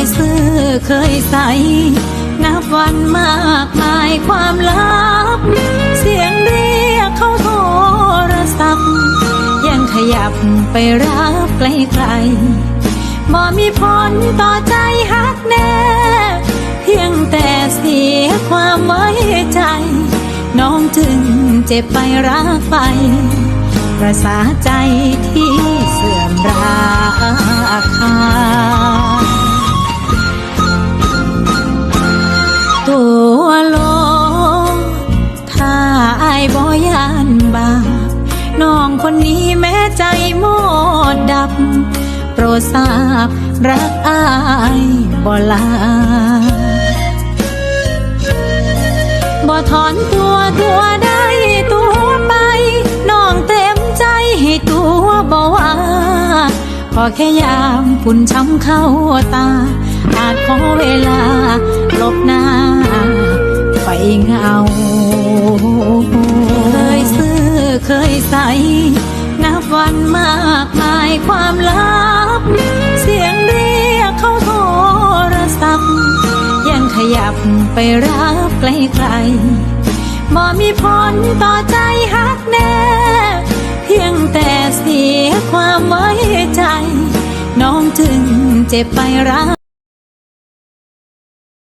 ยซื้อเคยใส่นับวันมากมายความลับ เสียงเรียกเขาโทรศัพท์ ยังขยับไปรับไกลๆบ่มีผลต่อใจฮักแน่ เพียงแต่เสียความไว้ใจ น้องจึงเจ็บไปรักไป ประสาใจท ย่านบาปน้องคนนี้แม้ใจหมดดับ โปรดทราบรักอายบ่ลาบ่ถอนตัวตัวได้ตัวไป น้องเต็มใจให้ตัวบ่ว่าขอแค่ยามฝุ่นช้ำเข้าตา อาจขอเวลาลบหน้า ไปเงา ความลับ เสียงเรียกเขาโทรศัพท์ ยังขยับไปรับไกลๆบ่มีผลต่อใจฮักแน่ เพียงแต่เสียความไว้ใจ น้องจึงเจ็บไปรัก